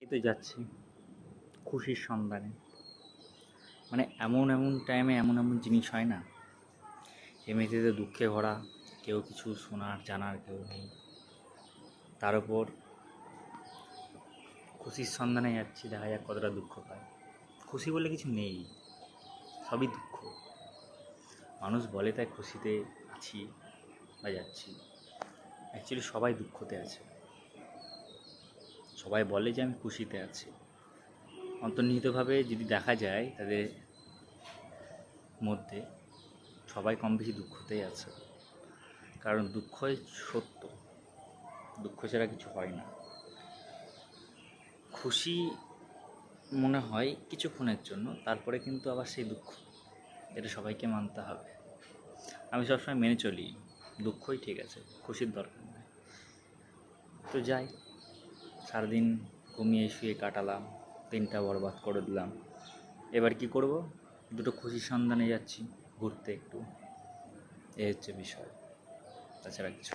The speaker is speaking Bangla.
এই তো যাচ্ছি। খুশির সন্ধানে। মানে এমন এমন টাইমে এমন এমন জিনিস হয় না। এমনিতে দুঃখে ভরা, কেউ কিছু শোনার, জানার কেউ নেই। তার উপর খুশির সন্ধানে যাচ্ছি, দেখা যাক কতটা দুঃখ পায়। খুশি বলে কিছু নেই, সবই দুঃখ। মানুষ বলে তাই খুশিতে আছি বা যাচ্ছি। অ্যাকচুয়ালি সবাই দুঃখতে আছে। সবাই বলে যে আমি খুশিতে আছি। অন্তর্নিহিতভাবে যদি দেখা যায় তাদের মধ্যে সবাই কম বেশি দুঃখতেই আছে। কারণ দুঃখই সত্য, দুঃখ ছাড়া কিছু হয় না। খুশি মনে হয় কিছুক্ষণের জন্য, তারপরে কিন্তু আবার সেই দুঃখ, এটা সবাইকে মানতে হবে। আমি সবসময় মেনে চলি, দুঃখই ঠিক আছে, খুশির দরকার নেই। তো যাই। সারাদিন ঘুমিয়ে শুয়ে কাটালাম, দিনটা বরবাদ করে দিলাম। এবার কি করব? দুটো খুশির সন্ধানে যাচ্ছি, ঘুরতে একটু। এ হচ্ছে বিষয়, তাছাড়া কিছু।